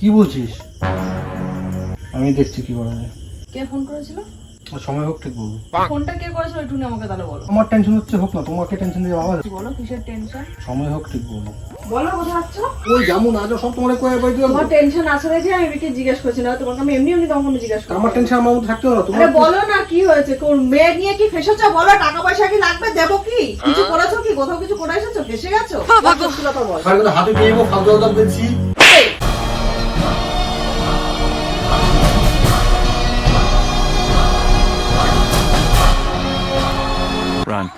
কি বলছিস? আমি দেখছি কি করা যায়। কে ফোন করেছিল? সময় হোক ঠিক বলব। ফোনটা কে করেছিল একটু আমাকে তাহলে বলো। আমার টেনশন হচ্ছে হোক না তোমাকে টেনশন দিয়ে বাবা বলো কিসের টেনশন সময় হোক ঠিক বলব। বলো কোথায় যাচ্ছ ওই যেমন আজ সব তোমার কয়ে বই দিও তোমার টেনশন আছে নাকি আমি বিকে জিজ্ঞেস করছি না তোমাকে আমি এমনি এমনি তোমাকে জিজ্ঞেস করছি আমার টেনশন আমার মধ্যে থাকতে না আরে বলো না কি হয়েছে? কোন মেয়ে নিয়ে কি ফেসেছো? বলো টাকা পয়সা কি লাগবে? দেবো কি? কিছু করেছ কি? কোথাও কিছু করে এসেছ ফেসে গেছো? কথা বল। কথা হাতে দিয়ে ফালতু কথা বলছি Run.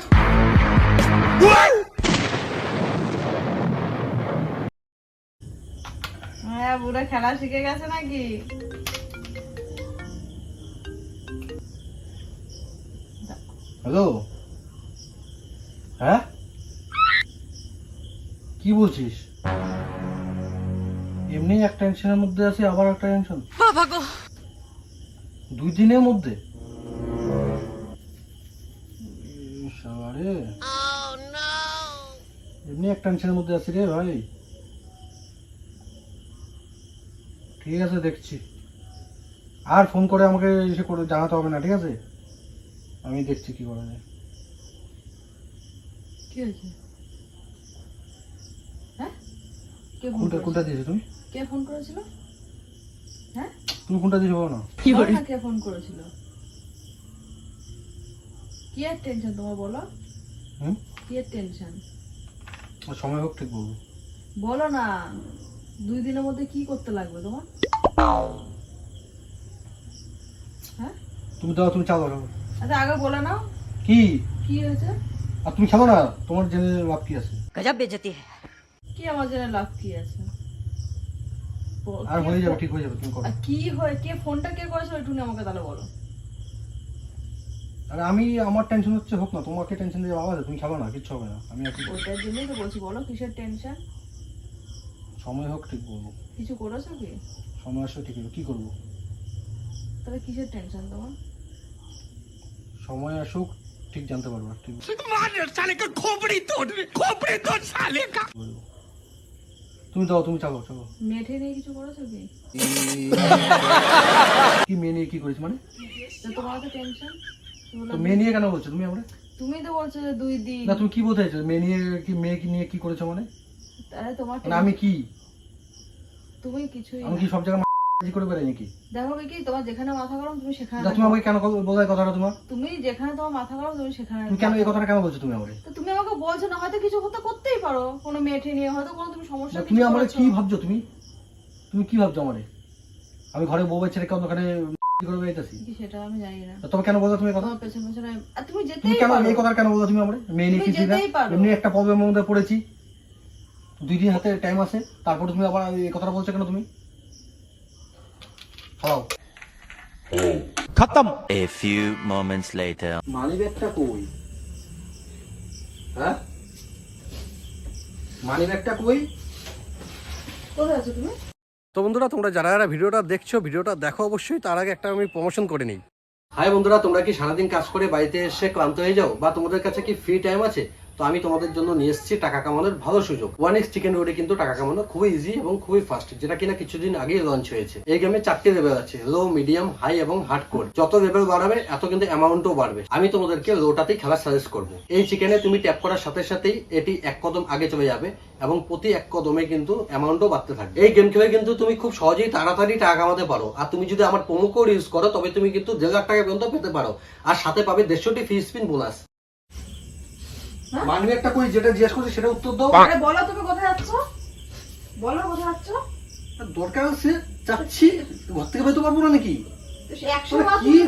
হ্যাঁ বুড়ো খেলা শিখে গেছে নাকি? হ্যালো? হ্যাঁ? কি বলছিস? এমনি এক টেনশনের মধ্যে আছি আবার একটা টেনশন দুই দিনের মধ্যে? শালারে। এমনি এক টেনশনের মধ্যে আছি রে ভাই। ঠিক আছে দেখছি। আর ফোন করে আমাকে এসে করে জানাতে হবে না ঠিক আছে? আমি দেখছি কি করা যায়। কি হয়েছে? হ্যাঁ? কে ফোন কোনটা কোনটা দিয়েছ তুমি? কে ফোন করেছিল? হ্যাঁ? তুমি কোনটা দিয়েছ বলো না? বলো না কে ফোন করেছিল। কি আর টেনশন তোমার বলো। সময় হোক ঠিক বলব। বলো না দুই দিনের মধ্যে কি করতে লাগবে তোমার? হ্যাঁ? তুমি দাও তুমি চাও দাও আচ্ছা আগে বলে নাও। কি? কি হয়েছে? আর তুমি খাব না? তোমার জেনে লাভ কি আছে? গজব বেজতি কি আমার জেনে লাভ কি আছে? আর হয়ে যাবে ঠিক হয়ে যাবে তুমি করো। কি হয় কে ফোনটা কে করেছ একটু আমাকে তাহলে বলো। আর আমি আমার টেনশন হচ্ছে হোক না তোমাকে টেনশন দিয়ে বাবা তুমি খেলো না কিচ্ছু হবে না আমি কি ওইটার জন্যই তো বলছি বলো কিসের টেনশন সময় হোক ঠিক বলব। কিছু করেছ কি? সময় আসলে ঠিক হবে কি করব? তাহলে কিসের টেনশন তোমার? সময় আসুক ঠিক জানতে পারব ঠিক বলব। তুমি দাও তুমি চালো চলো মেঠে নিয়ে কিছু করেছ কি? কি মেয়ে নিয়ে কি করেছি মানে? তো তোমার তো টেনশন তো মেয়ে নিয়ে কেন বলছো? তুমি আমরা তুমি তো বলছো যে দুই দিন। না তুমি কি বলতে চাইছো মেয়ে নিয়ে কি মেয়ে কি নিয়ে কি করেছ মানে? তাহলে তোমার মানে আমি কি? তুমি কিছুই আমি কি সব জায়গায় মাঝি করে বেড়াই নাকি? দেখো কি তোমার যেখানে মাথা গরম তুমি সেখানে যা তুমি আমাকে কেন কথাটা তোমার? তুমি যেখানে তোমার মাথা গরম তুমি সেখানে তুমি কেন এই কথাটা কেন বলছো তুমি আমাকে? তো তুমি আমাকে বলছো না হয়তো কিছু হতে করতেই পারো। কোনো মেয়েঠে নিয়ে হয়তো কোনো তুমি সমস্যা তুমি কি ভাবছ তুমি? তুমি কি ভাবছ আমারে? আমি ঘরে বউ ছেড়ে কেন ওখানে কি করে বেড়াইতেছি কি সেটা আমি জানি না। তবে কেন বলছো তুমি এই কথা? তোমার পেছনে পেছনে আর তুমি তুমি যেতেই কেন পারো। এই কথা কেন বলছো তুমি আমারে? মেয়ে নিয়ে তুমি কিছু না। যেতেই পারো। এমনি একটা প্রবলেমের মধ্যে পড়েছি। দুই দিন হাতে টাইম আছে। তারপর তুমি আবার এই কথাটা বলছো কেন তুমি? Hello A few moments later. Money ব্যাগটা কই? হ্যাঁ? মানি ব্যাগটা কই? কোথায় আছো তুমি? তো বন্ধুরা, তোমরা যারা যারা ভিডিওটা দেখছ, ভিডিওটা দেখো অবশ্যই। তার আগে একটা আমি প্রমোশন করে নিই। হাই বন্ধুরা, তোমরা কি সারাদিন কাজ করে বাড়িতে এসে ক্লান্ত হয়ে যাও? বা তোমাদের কাছে কি ফ্রি টাইম আছে? তো আমি তোমাদের জন্য নিয়ে এসেছি টাকা কামানোর ভালো সুযোগ। ওয়ান এক্স চিকেন রোডে কিন্তু টাকা কামানো খুবই ইজি এবং খুবই ফাস্ট যেটা কিনা কিছুদিন আগে লঞ্চ হয়েছে। এই গেমে চারটি লেভেল আছে লো মিডিয়াম হাই এবং হার্ড কোড যত লেভেল বাড়াবে, এত কিন্তু অ্যামাউন্টও বাড়বে। আমি তোমাদেরকে লোটাতেই খেলা সাজেস্ট করব। এই চিকেনে তুমি ট্যাপ করার সাথে সাথেই এটি এক কদম আগে চলে যাবে এবং প্রতি এক কদমে কিন্তু অ্যামাউন্টও বাড়তে থাকবে। এই গেম খেলে কিন্তু তুমি খুব সহজেই তাড়াতাড়ি টাকা কামাতে পারো। আর তুমি যদি আমার প্রোমো কোড ইউজ করো, তবে তুমি কিন্তু দেড় লাখ টাকা পর্যন্ত পেতে পারো। আর সাথে পাবে দেড়শোটি ফ্রি স্পিন বোনাস? মানবি একটা কই? যেটা জিজ্ঞেস করছি সেটা উত্তর দাও। আরে বলো তুমি কোথায় যাচ্ছ? বলো কোথায় যাচ্ছ? দরকার আছে যাচ্ছি। ঘর থেকে বেরোতে পারব না নাকি? তুমি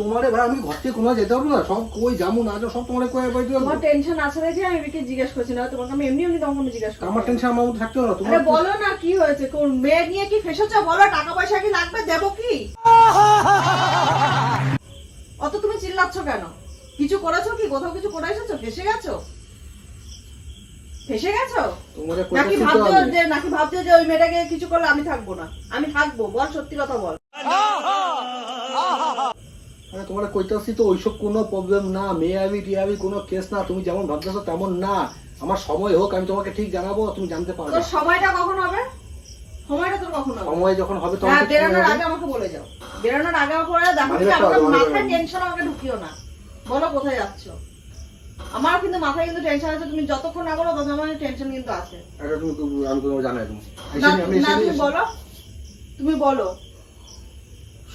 তোমারে? ভাই আমি ঘর থেকে কোনো যেতে পারব না। সব কই যাব না সব তোমারে কয়ে বই দিও তোমার টেনশন আছে নাকি আমি বিকে জিজ্ঞেস করছি না তোমাকে আমি এমনি এমনি তোমাকে জিজ্ঞেস করছি আমার টেনশন আমার মধ্যে থাকতে না। আরে তোমার বলো না কি হয়েছে? কোন মেয়ে নিয়ে কি ফেসেছো? বলো টাকা পয়সা কি লাগবে? দেবো কি? অত তুমি চিল্লাচ্ছ কেন? কিছু করেছ কি? কোথাও কিছু করে এসেছ? ফেসে গেছো? ফেসে গেছো? নাকি ভাবছ যে নাকি ভাবছ যে ওই মেয়েটাকে কিছু করলে আমি থাকব না? আমি থাকব বল সত্যি কথা বল। তোমার কইতে আসছি তো ওইসব কোনো প্রবলেম না। কোনো কেস না। তুমি যেমন ভাবতেছো তেমন না। আমার সময় হোক আমি তোমাকে ঠিক জানাব তুমি জানতে পারবে। তোর সময়টা কখন হবে? সময়টা তোর কখন হবে? সময় যখন হবে তখন হ্যাঁ বেরোনোর আগে আমাকে বলে যাও। বেরোনোর আগে আমাকে বলে মাথায় টেনশন আমাকে ঢুকিও না। বলো কোথায় যাচ্ছ। আমার কিন্তু মাথায় কিন্তু টেনশন আছে তুমি যতক্ষণ না বলো ততক্ষণ আমার টেনশন কিন্তু আছে। এটা তুমি আমি তোমাকে জানাই তুমি। না তুমি বলো। তুমি বলো।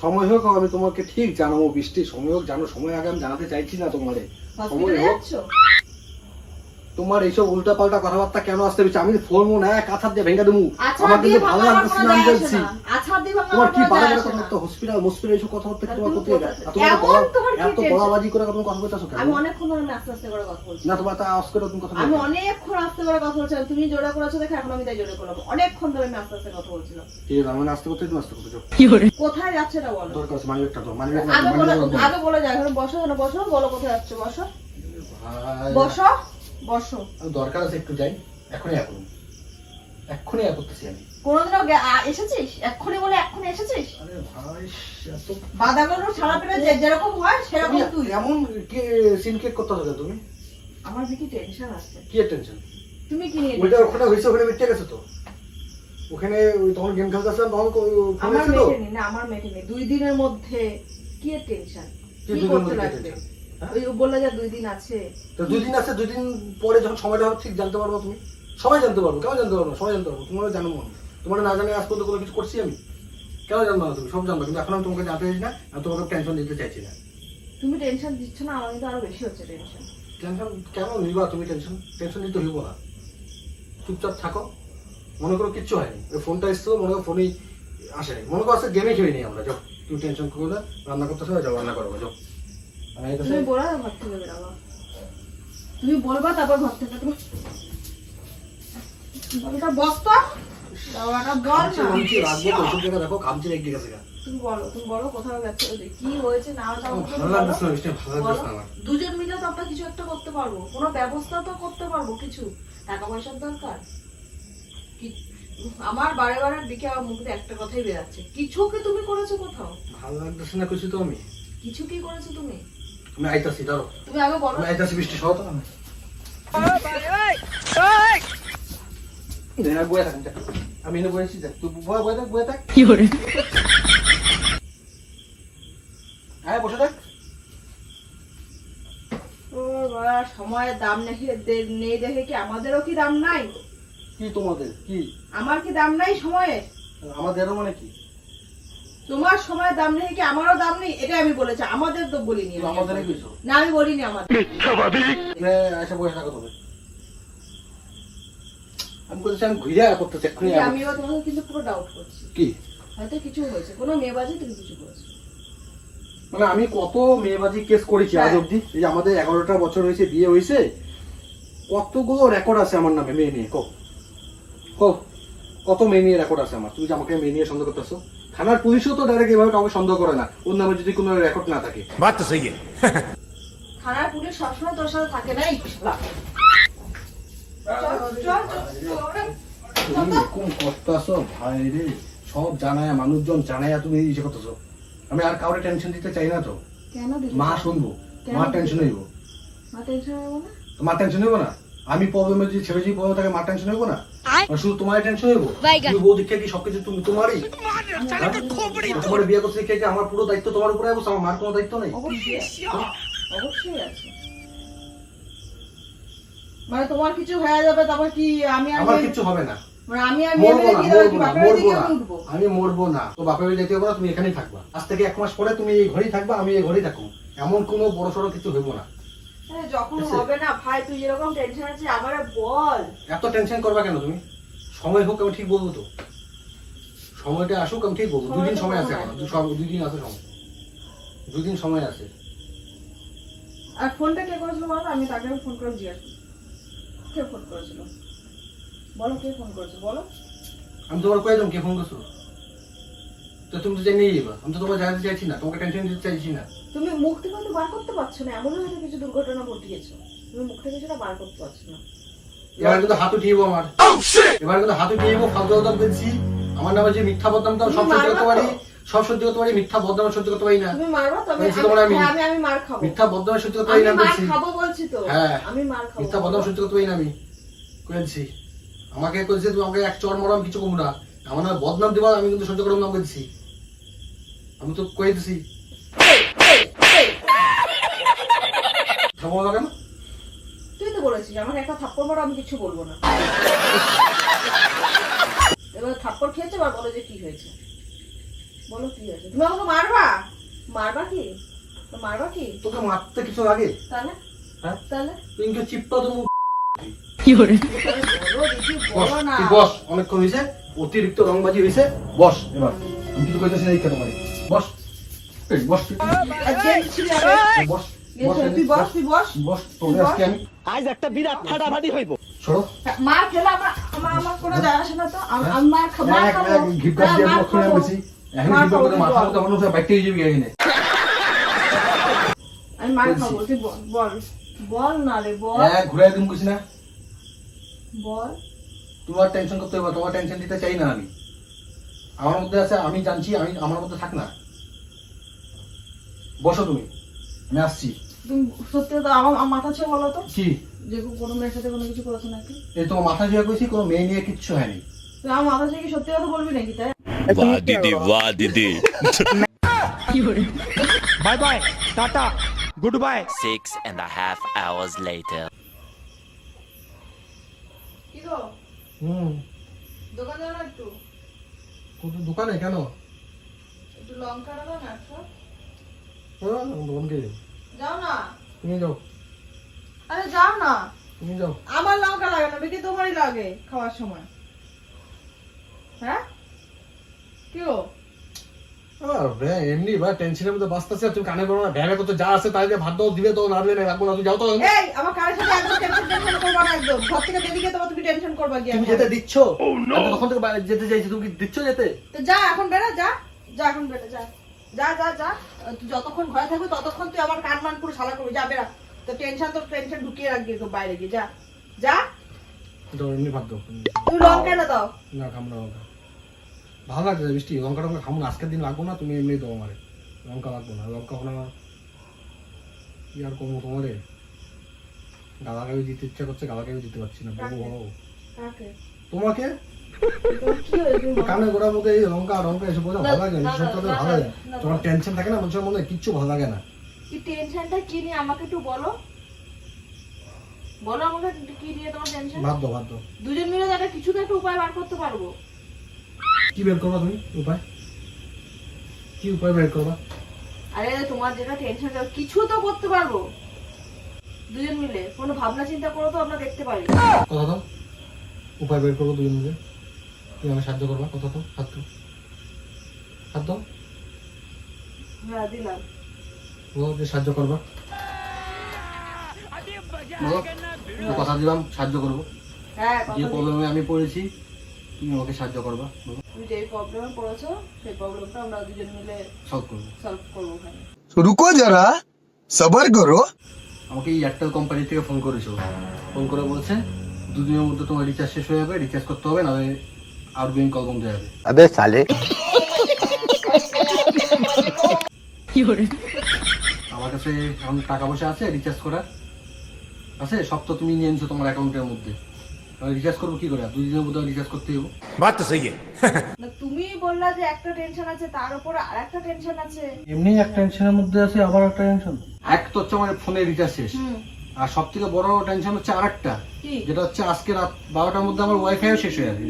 সময় হোক আমি তোমাকে ঠিক জানাব বৃষ্টি। সময় হোক জানো সময় আগে আমি জানাতে চাইছি না তোমারে। সময় হোক। তোমার এইসব উল্টা পাল্টা কথাবার্তা কেন আসতে হচ্ছে? আমি ফোন মনে এক কাছার দিয়ে ভেঙে দেবো। আমার কিন্তু ভালো লাগতেছে না আমি বলছি। তোমার কি কোনো যায় আসে না। কথা হসপিটাল হসপিটাল এইসব কথাবার্তা তোমার তুমি করতে বড়- তোমার এত বড়াবাজি করে তুমি কথা বলতেছো কেন? আমি অনেকক্ষণ ধরে আমি আস্তে আস্তে করে কথা বলছি। না তোমার তা আওয়াজ করে তুমি কথা আমি অনেকক্ষণ আস্তে করে কথা বলছিলাম তুমি জোরে করেছ দেখে এখন আমি তাই জোরে করলাম। অনেকক্ষণ ধরে আমি আস্তে আস্তে কথা বলছিলাম। ঠিক আছে আমি আসতে করতে তুমি আসতে করতে যাও। কোথায় যাচ্ছে না বলো? দরকার আছে মানি একটা তো মানি আগে বলে আগে বলে যাও এখন বসো না বসো বলো কোথায় যাচ্ছে বসো। বসো। বসো। দরকার আছে একটু যাই এখনই এখন এক্ষুনি এক করতেছি আমি। কোনোদিনও এসেছিস? এক্ষুনি বলে এক্ষুনি এসেছিস? আরে ভাই বাদাগুলো ছাড়া পেলে যে যেরকম হয় সেরকম। তুই এমন সিন কেক করতে হবে তুমি? আমার কি টেনশন আছে। কি টেনশন তুমি কি নিয়ে ওইটা ওখানে হয়েছে ওখানে মিটে গেছে তো। ওখানে ওই তখন গেম খেলতে আসলাম তখন আমার ছিল মেটেনি না আমার মেটেনি দুই দিনের মধ্যে কি টেনশন কি করতে লাগবে? ওই বললে যে দুই দিন আছে। তো দুই দিন আছে দুই দিন পরে যখন সময়টা হবে ঠিক জানতে পারব তুমি? সবাই জানতে পারব কেন জানতে পারব সবাই জানতে পারব তোমার জানো মনে তোমার না জানে আজ পর্যন্ত কোনো কিছু করছি আমি? কেন জানব না তুমি? সব জানব কিন্তু এখন আমি তোমাকে জানতে চাইছি না আর তোমাকে টেনশন দিতে চাইছি না। তুমি টেনশন দিচ্ছ না আমার কিন্তু আরও বেশি হচ্ছে টেনশন টেনশন কেন নিবা তুমি টেনশন টেনশন নিতে হইব না। চুপচাপ থাকো। মনে করো কিচ্ছু হয়নি। ওই ফোনটা এসছো মনে করো ফোনই আসেনি। মনে করো আজকে গেমই খেয়ে নি আমরা যাও। তুমি টেনশন করো না রান্না করতে হবে যাও রান্না করব যাও। আমি তুমি বলো না ঘর থেকে বেরাবো। তুমি বলবা তারপর ঘর থেকে তুমি ওটা বস তো। বল না। দেখো কামচে গেছে তুমি বলো তুমি বলো কোথাও যে কি হয়েছে না দুজন মিলে তো আমরা কিছু একটা করতে পারব। কোনো ব্যবস্থা তো করতে পারব কিছু। টাকা পয়সার দরকার। কি- আমার বারে বারে দিকে আমার মুখে একটা কথাই বেরাচ্ছে। কিছু কি তুমি করেছ কোথাও? ভালো লাগতেছে না কিছু তো আমি। কিছু কি করেছ তুমি? আমি আইতাছি ধরো তুমি আগে বলো। আমি আইতাছি বৃষ্টি সহ তো। আমি এনে বয়েছি দেখ। তুই বয়ে বয়ে থাক বয়ে থাক। হ্যাঁ বসে থাক। সময়ের দাম নেই নেই দেখে কি আমাদেরও কি দাম নাই? কি তোমাদের? কি? আমার কি দাম নাই সময়ের? আমাদেরও মানে কি? তোমার সময়ের দাম নেই কি আমারও দাম নেই? এটা আমি বলেছি। আমাদের তো বলিনি তুমি আমি। না আমি বলিনি আমাদের। এখানে এসে বসে থাকো তুমি। আমি বলছি আমি ঘুরে করতেছি তোমাকে কিন্তু পুরো ডাউট করছি। কি? হয়তো কিছু হয়েছে। কোনো মেয়েবাজি তুমি কিছু করেছ? মানে আমি কত মেয়েবাজি কেস করেছি আজ হ্যাঁ। অব্দি এই যে আমাদের এগারোটা বছর হয়েছে বিয়ে হয়েছে। কতগুলো রেকর্ড আছে আমার নামে মেয়ে নিয়ে? কো কো কত মেয়ে নিয়ে রেকর্ড আছে আমার? তুমি যে আমাকে মেয়ে নিয়ে সন্দেহ করতেছো? থানার পুলিশও তো ডাইরেক্ট এভাবে কাউকে সন্দেহ করে না। ওর নামে যদি কোনো রেকর্ড না থাকে। বাদ তো সেই থানার পুলিশ সবসময় তোর সাথে থাকে নাই ভাই রে সব মানুষজন তুমি আমি আর টেনশন দিতে চাই না তো। মা শুনব। টেনশন টেনশন না? আমি ছেড়ে যদি প্রবলেম থাকে মা টেনশন হইব না? শুধু তোমার টেনশন হইব? তুমি বউ দেখে কি সবকিছু তুমি তোমারই? হ্যাঁ? তোমার বিয়ে করতে দেখে আমার পুরো দায়িত্ব তোমার উপরে আছে? আমার মার কোনো দায়িত্ব নেই? অবশ্যই আছে। মানে তোমার কিছু হয়ে যাবে তারপর কি আমি আর আমার কিচ্ছু হবে না। মানে আমি আর মরবো না তো বাপের বাড়ি যেতে হবে না। তুমি এখানেই থাকবা। আজ থেকে এক মাস পরে তুমি এই ঘরেই থাকবা আমি এই ঘরেই থাকব। এমন কোনো বড় সড়ো কিছু হইব না। যখন হবে না ভাই তুই যেরকম টেনশন আছে আমার বল। এত টেনশন করবা কেন তুমি? সময় হোক আমি ঠিক বলব তো। সময়টা আসুক আমি ঠিক বলব। দুদিন সময় আছে এখন। দু- দুই দিন আছে সময়। দুদিন সময় আছে। আর ফোনটা কে করেছিল বলো? আমি তাকে আমি ফোন করে জিজ্ঞাসা কে ফোন করেছিল? বলো কে ফোন করেছিল বলো। আমি তোমার কয়ে কে ফোন করছ তো তুমি তো জেনেই যাবা। আমি তো তোমার জানাতে চাইছি না তোমাকে টেনশন দিতে চাইছি না। তুমি মুখ থেকে তো বার করতে পারছ না এমন হয়তো কিছু দুর্ঘটনা ঘটিয়েছো। তুমি মুখ থেকে সেটা বার করতে পারছ না। এবার কিন্তু হাত উঠিয়ে আমার। এবার কিন্তু হাত উঠিয়ে ফালতু কথা বলছি। আমার নামে যে মিথ্যা বদনাম তো সব সহ্য করতে পারি সব সহ্য করতে পারি মিথ্যা বদনাম সহ্য করতে পারি না। তুমি মারবা তবে আমি- হ্যাঁ, আমি আমি মার খাব। মিথ্যা বদনাম সহ্য করতে পারি আমি না মার বলছি। খাব বলছি তো। হ্যাঁ। আমি মার খাব। মিথ্যা বদনাম সহ্য করতে পারি না আমি। করেছি আমাকে করেছে তুমি আমাকে এক চর মরম কিছু কম না। আমার না বদনাম দিবা আমি কিন্তু সহ্য করে নাম বলছি। আমি তো কয়ে দিছি। থামো না কেন? তুই তো বলেছিস আমাকে একটা থাপ্পড় মারো আমি কিছু বলব না। এবার থাপ্পড় খেয়েছে এবার বলো যে কি হয়েছে। বলো কি হয়েছে। তুমি আমাকে মারবা? মারবা কি? মারবা কি? তোকে মারতে কিছু লাগে? তাহলে? হ্যাঁ? তাহলে? তুই ইনকে চিপ্পা তো মুখ তাহলে বলো দেখি বস বলো না বস অনেকক্ষণ হয়েছে অতিরিক্ত রংবাজি হয়েছে বস এবার। আমি কিছু কইতেছি না এই কেন মানে বস। এই বস আজ একটা বিরাট ফাটাফাটি হইব। মার খেলে আমার আমার আমার কোনো যায় আসে না তো। আমি আমি মার খাব মার খাব। এক ঘিপ কাট হ্যাঁ, আমি মার খাব। তুই বল। বল বল। না রে বল। এক ঘুরাই দিম কইছি না। বল। তোমার টেনশন করতে হবে তোমার টেনশন দিতে চাই না আমি। আমার মধ্যে আছে আমি জানছি আমি আমার মধ্যে থাক না। বসো তুমি আমি আসছি। তুমি সত্যি আমার মাথা ছুঁয়ে বলো তো? কি? যে কোনো মেয়ের সাথে কোনো কিছু করেছ নাকি? এই মাথা ছুঁয়ে কইছি কোনো মেয়ে নিয়ে কিচ্ছু হয়নি। আমার মাথা ছুঁয়ে কি সত্যি কথা বলবি নাকি তাই? বাহ দিদি বাহ দিদি। Bye bye tata good bye. Six and a half hours later কি গো? হুম। দোকান যাও না একটু দোকানে কেন? একটু লঙ্কা দাও না যাও না। তুমি যাও। আরে যাও না। তুমি যাও। আমার লঙ্কা লাগে না বেশি তোমারই লাগে খাওয়ার সময়। হ্যাঁ? কি গো? আর বে, এমনি বা টেনশনের মধ্যে বাঁচতেছে তুমি কানে না। কত যা আছে তাই দিয়ে ভাত দাও দিবে তো না রাখব না তুমি যাও তো। এই আমার কারের সাথে একদম টেনশন টেনশন করবা না একদম। ঘর থেকে বেরিয়ে গিয়ে তোমার তুমি টেনশন করবা গিয়ে তুমি এখন। যেতে দিচ্ছ? তখন থেকে যেতে চাইছি তুমি কি দিচ্ছ যেতে? তো যা এখন বেড়া যা। যা এখন বেড়া যা। যা যা যা। তুই যতক্ষণ ঘরে থাকবি ততক্ষণ তুই আমার কান মান পুরো সালা করবি। যা বেরা তো টেনশন তো টেনশন ঢুকিয়ে রাখবি একদম বাইরে গিয়ে। যা। যা। তো ভাত দাও। তুমি লঙ্কা না দাও। না খাব লঙ্কা। ভালো লাগছে বৃষ্টি লঙ্কা টঙ্কা খাব আজকের দিন লাগবো না তুমি এমনি দাও আমারে। লঙ্কা লাগবো না। লঙ্কা হলে আমার কি আর কমবো তোমারে? গালাগালি দিতে ইচ্ছা করছে গালাগালি দিতে পারছি না। বউ তোমাকে? কানে এই লঙ্কা লঙ্কা এসে বোঝা ভালো লাগে না না, সব কথা ভালো লাগে তোমার টেনশন থাকে না মানুষের মধ্যে কিচ্ছু ভালো লাগে না। কি টেনশনটা কি নিয়ে? আমাকে একটু বলো। বলো আমাকে কি নিয়ে তোমার টেনশন দাও দাও। দুজন মিলে কিছু তো একটা উপায় বার করতে পারব। কি বের করবা তুমি? উপায়? কি উপায় বের করবা? আরে তোমার যেটা টেনশন কিছু তো করতে পারব। দুজন মিলে। কোনো ভাবনা চিন্তা করো তো আমরা দেখতে পারি। কথা দাও। উপায় বের করব দুই মিলে। তুমি আমার সাহায্য করবা? কত তো? খাদ্য খাদ্য ও যে সাহায্য করবা। কথা দিলাম সাহায্য করব। হ্যাঁ, যে প্রবলেমে আমি পড়েছি তুমি আমাকে সাহায্য করবা। পড়েছো সেই প্রবলেমটা আমরা দুজন মিলে রুকো যারা সবার করো। আমাকে এয়ারটেল কোম্পানি থেকে ফোন করেছ। ফোন করে বলছে দুদিনের মধ্যে তোমার রিচার্জ শেষ হয়ে যাবে রিচার্জ করতে হবে নাহলে আউটগোয়িং কল বন্ধ হয়ে যাবে अबे साले আমার কাছে এখন টাকা পয়সা আছে রিচার্জ করার আছে সব তো তুমি নিয়ে নিছো তোমার অ্যাকাউন্টের মধ্যে রিচার্জ করবো কি করে দুই দিনের মধ্যে রিচার্জ করতে হবে বাত তো সহি না তুমি বললা যে একটা টেনশন আছে তার উপরে আর একটা টেনশন আছে এমনি এক টেনশনের মধ্যে আছে আবার একটা টেনশন এক তো হচ্ছে আমার ফোনের রিচার্জ শেষ হুম আর সব থেকে বড় টেনশন হচ্ছে আর একটা কি যেটা হচ্ছে আজকে রাত বারোটার মধ্যে আমার ওয়াইফাইও শেষ হয়ে যাবে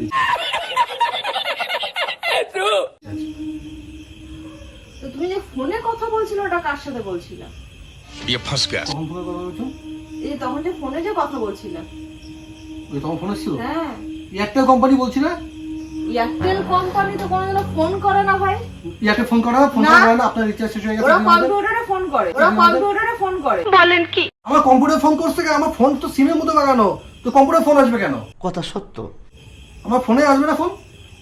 তুমি যে ফোনে কথা বলছিল ওটা কার সাথে ইয়ে ফোনে কথা বলছো এই তখন যে ফোনে যে কথা ওই তখন ছিল হ্যাঁ। এয়ারটেল কোম্পানি বলছিল? এয়ারটেল কোম্পানি তো ফোন করে না ভাই। এয়ারটেল ফোন করে ফোন করে না? আপনার রিচার্জ শেষ হয়ে গেছে ওরা কম্পিউটারে ফোন করে। ওরা কম্পিউটারে ফোন করে। বলেন কি? আমার কম্পিউটার ফোন করছে কেন? আমার ফোন তো সিমের মতো লাগানো। তো কম্পিউটার ফোন আসবে কেন? কথা সত্য। আমার ফোনে আসবে না ফোন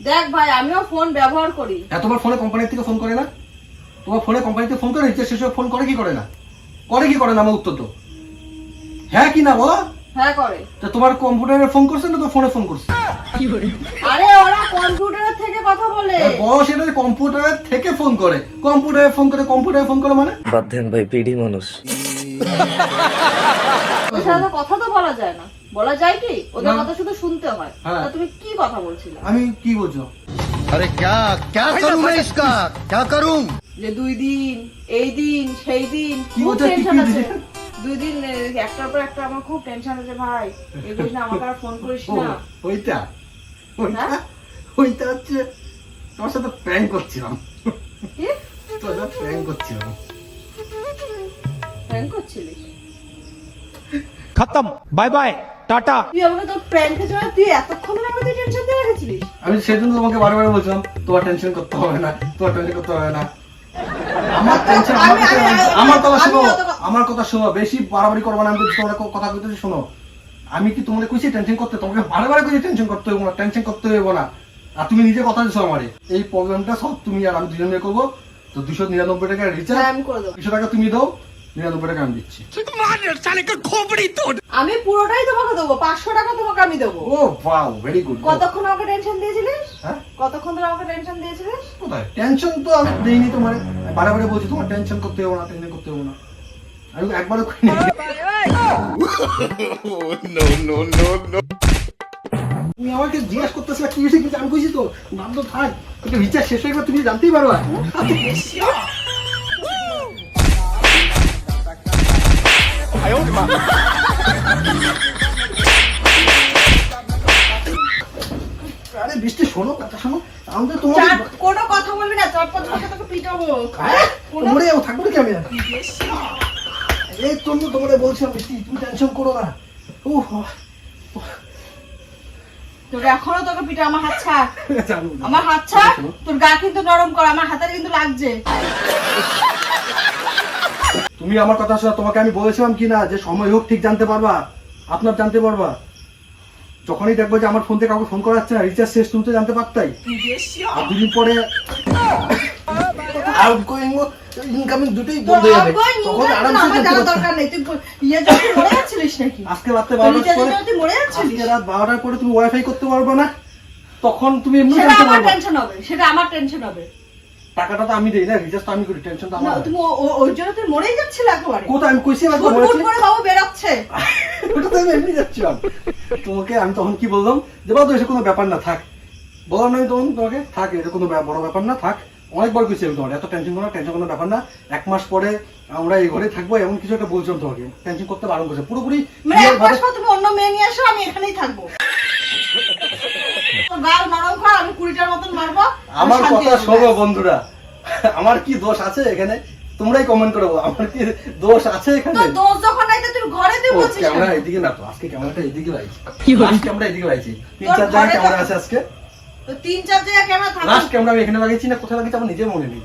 দেখ ভাই আমিও ফোন ব্যবহার করি। এতবার ফোনে কোম্পানির থেকে ফোন করে না? তোমার ফোনে কোম্পানিতে ফোন করে রিচার্জ শেষ হয়ে ফোন করে কি করে না করে কি করে না আমার উত্তর তো হ্যাঁ কি না বলো হ্যাঁ করে তা তোমার কম্পিউটারে ফোন করছে না তোমার ফোনে ফোন করছে আরে ওরা কম্পিউটারের থেকে কথা বলে বস এটা কম্পিউটারের থেকে ফোন করে কম্পিউটারে ফোন করে কম্পিউটারে ফোন করে মানে বাদ দেন ভাই পিডি মানুষ ওর সাথে তো কথা তো বলা যায় না বলা যায় কি ওদের না। কথা শুধু শুনতে হয় হ্যাঁ। তা তুমি কি কথা বলছিলে আমি কি বলছো अरे क्या क्या करूं मैं इसका क्या करूं যে দুই দিন এই দিন সেই দিন খুব টেনশন আছে। দুই দিন একটার পর একটা আমার খুব টেনশন আছে ভাই। না আমাকে আর ফোন করিস না। ওইটা? ওইটা? হ্যাঁ? ওইটা হচ্ছে তোমার সাথে প্র্যাঙ্ক করছিলাম। তোর সাথে প্র্যাঙ্ক করছিলাম। প্র্যাঙ্ক করছিলি খতম। Bye bye tata. তুই আমাকে তোর জন্য তুই এতক্ষণ আমাকে টেনশন দিয়ে রেখেছিলিস? আমি সেদিন তোমাকে বারবার বলছিলাম তোমার টেনশন করতে হবে না তোমার টেনশন করতে হবে না। আমার টেনশন কথা শোনো আমার কথা শোনো বেশি বাড়াবাড়ি করব না আমি তোমার কথা কইতেছি শোনো। আমি কি তোমাকে কইছি টেনশন করতে? তোমাকে বারবার কইছি টেনশন করতে হবে না টেনশন করতে হবে না। আর তুমি নিজে কথা দিছো আমারে। এই প্রবলেমটা সব তুমি আর আমি দুজনে করব। তো দুশো নিরানব্বই টাকা হ্যাঁ, রিচার্জ দুশো টাকা তুমি দাও। আমি দিচ্ছি। আমি পুরোটাই তোমাকে দেবো পাঁচশো টাকা তোমাকে আমি দেবো। ও ভেরি গুড কতক্ষণ আমাকে টেনশন দিয়েছিলিস? হ্যাঁ? কতক্ষণ ধরে আমাকে টেনশন দিয়েছিলিস? কোথায়? টেনশন তো আমি দেইনি তোমার। বারে বলছি তোমার টেনশন করতে হবে না টেনশন করতে হবে না। আমি একবারও oh, আমাকে জিজ্ঞেস করতেছি কি আমি বুঝি তো নাম তো থাক। বিচার শেষ হয়ে তুমি জানতেই পারো পারবা আরে বৃষ্টি শোনো কথা শোনো। আমাদের তোমার চার কোনো কথা বলবি না চার পাঁচ তোকে পিটাবো। কোনো- মরে থাকব নাকি আমি এই জন্য তোমাদের বলছিলাম বৃষ্টি তুমি টেনশন করো না। ও তোর এখনও তোকে পিটা আমার হাত ছাড়। আমার হাত ছাড় তোর গা কিন্তু নরম কর আমার হাতে কিন্তু লাগছে। তুমি আমার কথা শোনো তোমাকে আমি বলেছিলাম কি না যে সময় হোক ঠিক জানতে পারবা? আপনার জানতে পারবা। যখনই দেখব যে আমার ফোন থেকে কাউকে ফোন করা যাচ্ছে না রিচার্জ শেষ তুমি তো জানতে পারতাই। আর দুদিন পরে আউটগোয়িং ইনকামিং দুটোই বন্ধ হয়ে যাবে। তখন আরামসে জানতে দরকার নেই। তুই ইয়ে যখন মরে যাচ্ছিলিস নাকি? আজকে রাত্রে বারোটার পরে তুই মরে যাচ্ছিলিস? আজকে রাত বারোটার পরে তুমি ওয়াইফাই করতে পারবে না তখন তুমি এমনি সেটা আমার টেনশন হবে সেটা আমার টেনশন হবে। টাকাটা তো আমি দিই না রিচার্জ তো আমি করি টেনশন তো না, তুমি ও- ও- জন্য তুই মরেই যাচ্ছিল একেবারে। কোথায়? আমি কইছি আমার তো করে বাবু বেরোচ্ছে। ওটা তো আমি এমনি যাচ্ছিলাম তোমাকে আমি তখন কি বললাম? যে বাবা কোনো ব্যাপার না থাক। বললাম না আমি তখন তোমাকে থাক এটা কোনো বড় ব্যাপার না থাক। অনেকবার কইছি আমি তোমার এত টেনশন কোনো টেনশন কোনো ব্যাপার না। এক মাস পরে আমরা এই ঘরে থাকব এমন কিছু একটা বলছিলাম তোমাকে। টেনশন করতে বারণ করছে। পুরোপুরি মানে এক মাস পর তুমি অন্য মেয়ে নিয়ে আসো আমি এখানেই থাকব। গাল নরম কর আমি কুড়িটার মতন মারবো। আমার কথা শোনো বন্ধুরা। আমার কি দোষ আছে এখানে? তোমরাই কমেন্ট করে। বলো আমার কি দোষ আছে এখানে? তোর দোষ যখন নাই তুই ঘরে তুই বলছিস ক্যামেরা এদিকে না তো আজকে ক্যামেরাটা এদিকে লাইছি ক্যামেরা এদিকে লাইছি তিন চার জায়গায় ক্যামেরা আছে আজকে। তো তিন চার জায়গায় ক্যামেরা লাস্ট ক্যামেরা আমি এখানে লাগাইছি না কোথায় লাগাইছি আমার নিজের মনে নেই।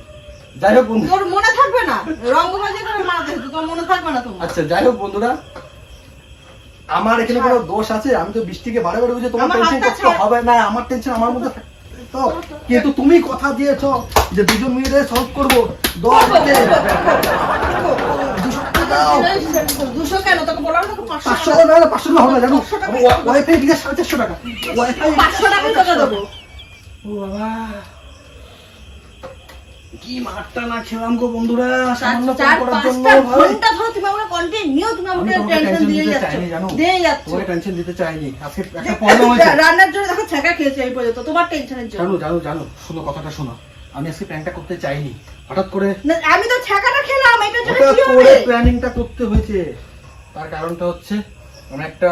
যাই হোক বন্ধু তোর মনে থাকবে না। রঙ্গবাজি করে হতো তোর মনে থাকবে না তোমার। আচ্ছা যাই হোক বন্ধুরা। আমার এখানে কোনো দোষ আছে? আমি তো বৃষ্টিকে বারে বারে বুঝে তোমার টেনশন করতে হবে না আমার টেনশন আমার মধ্যে তো কিন্তু তুমি কথা দিয়েছ যে দুজন মিলে সলভ করব। দশ পাঁচশো পাঁচশো টাকা- টাকা পাঁচশো টাকা হবে না জানো? ওয়াইফাই দিকে সাড়ে চারশো টাকা। ওয়াইফাই পাঁচশো টাকাই দেবো। ও বাবা। কি মারটা না খেলাম গো বন্ধুরা? সামান্য চার পাঁচটা ঘণ্টা ধরে তুমি আমাকে কন্টিনিউ তুমি আমি আমাকে টেনশন দিয়ে যাচ্ছ। দিয়ে যাচ্ছ। তোমাকে টেনশন দিতে চাইনি। আজকে একটা প্রবলেম হয়েছে। রান্নার জন্য দেখো খেয়েছে এই পর্যন্ত তোমার টেনশনের জন্য। জানো জানো জানো শোনো কথাটা শোনো। আমি আজকে প্ল্যানটা করতে চাইনি। হঠাৎ করে আমি তো খেলাম এটার জন্য কি হবে? প্ল্যানিংটা করতে হয়েছে। তার কারণটা হচ্ছে আমি একটা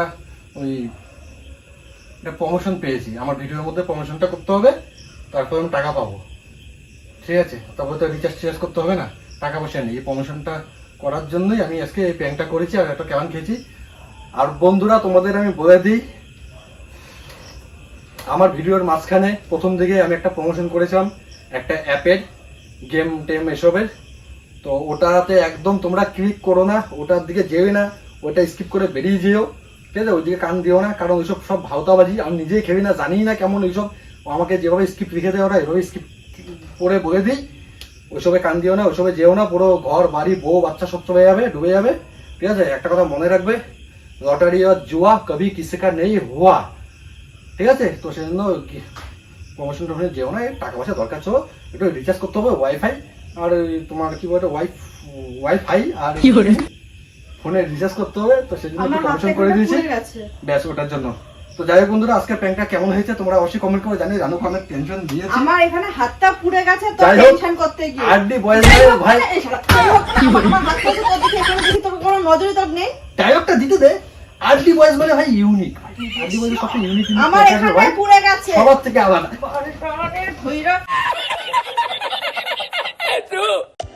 ওই একটা প্রমোশন পেয়েছি। আমার ভিডিওর মধ্যে প্রমোশনটা করতে হবে তারপর আমি টাকা পাবো। ঠিক আছে তারপর তো রিচার্জ টিচার্জ করতে হবে না, টাকা পয়সা নেই। এই প্রমোশনটা করার জন্যই আমি আজকে এই প্যাংটা করেছি আর একটা কেমন খেয়েছি। আর বন্ধুরা, তোমাদের আমি বলে দিই, আমার ভিডিওর মাঝখানে প্রথম দিকে আমি একটা প্রমোশন করেছিলাম, একটা অ্যাপের গেম টেম এসবের। তো ওটাতে একদম তোমরা ক্লিক করো না, ওটার দিকে যেও না, ওটা স্কিপ করে বেরিয়ে যেও। ঠিক আছে, ওইদিকে কান দিও না, কারণ ওইসব সব ভাওতাবাজি, আমি নিজেই খেলি না জানি না কেমন ওইসব। আমাকে যেভাবে স্কিপ লিখে দেয় ওরা এভাবে স্কিপ করে বলে দিই। ওইসবে কান দিও না ওইসবে যেও না পুরো ঘর বাড়ি বউ বাচ্চা সব চলে যাবে ডুবে যাবে। ঠিক আছে? একটা কথা মনে রাখবে লটারি আর জুয়া কবি কিসে কা নেই হুয়া ঠিক আছে? তো সেজন্য প্রমোশন টমোশন যেও না টাকা পয়সা দরকার ছিল। একটু রিচার্জ করতে হবে ওয়াইফাই আর তোমার কি বলে ওয়াইফ ওয়াইফাই আর ফোনে রিচার্জ করতে হবে তো সেজন্য একটু করে দিয়েছি। ব্যাস ওটার জন্য। তো যাই বন্ধুরা আজকের প্যাংটা কেমন হয়েছে তোমরা অবশ্যই কমেন্ট করে জানিয়ে রানু খানের টেনশন দিয়েছে। আমার এখানে হাতটা পুড়ে গেছে তো টেনশন করতে গিয়ে। আড্ডি বয়স ভাই তোর কোনো নজরে তোর নেই। ডায়লগটা দিতে দে। আর্লি বয়েজ মানে ভাই ইউনিক আর্লি বয়েজ সবচেয়ে ইউনিক আমার এখানে পুরো গেছে। সবার থেকে আলাদা।